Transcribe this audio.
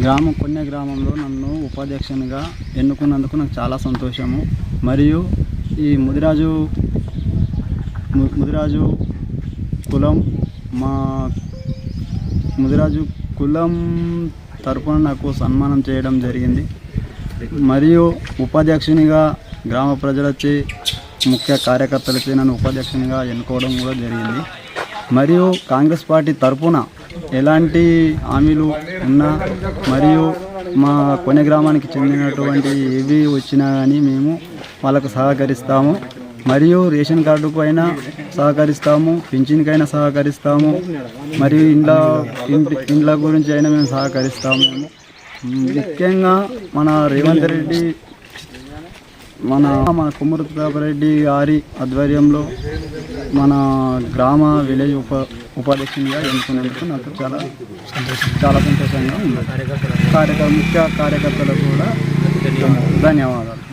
గ్రామం కొన్య గ్రామంలో నన్ను ఉపాధ్యక్షునిగా ఎన్నుకున్నందుకు నాకు చాలా సంతోషము. మరియు ఈ ముదిరాజు ము- ముదిరాజు కులం మా ముదిరాజు కులం తరపున నాకు సన్మానం చేయడం జరిగింది. మరియు ఉపాధ్యక్షునిగా గ్రామ ప్రజలచే ముఖ్య కార్యకర్తలచే నన్ను ఉపాధ్యక్షునిగా ఎన్నుకోవడం కూడా జరిగింది. మరియు కాంగ్రెస్ పార్టీ తరపున ఎలాంటి హామీలు ఉన్నా మరియు మా కొన్ని గ్రామానికి చెందినటువంటి ఏవి వచ్చినా కానీ మేము వాళ్ళకు సహకరిస్తాము. మరియు రేషన్ కార్డుకు అయినా సహకరిస్తాము పింఛన్కైనా సహకరిస్తాము మరియు ఇండ్ల ఇంటి ఇండ్ల గురించి అయినా మేము సహకరిస్తాము. ముఖ్యంగా మన రేవంత్ రెడ్డి మన మన కుమ్మరి రెడ్డి గారి ఆధ్వర్యంలో మన గ్రామ విలేజ్ ఉప ఉపాధ్యక్షునిగా ఎన్నుకునేందుకు నాకు చాలా చాలా సంతోషంగా ఉంది. కార్యకర్త ముఖ్య కార్యకర్తలకు కూడా ధన్యవాదాలు.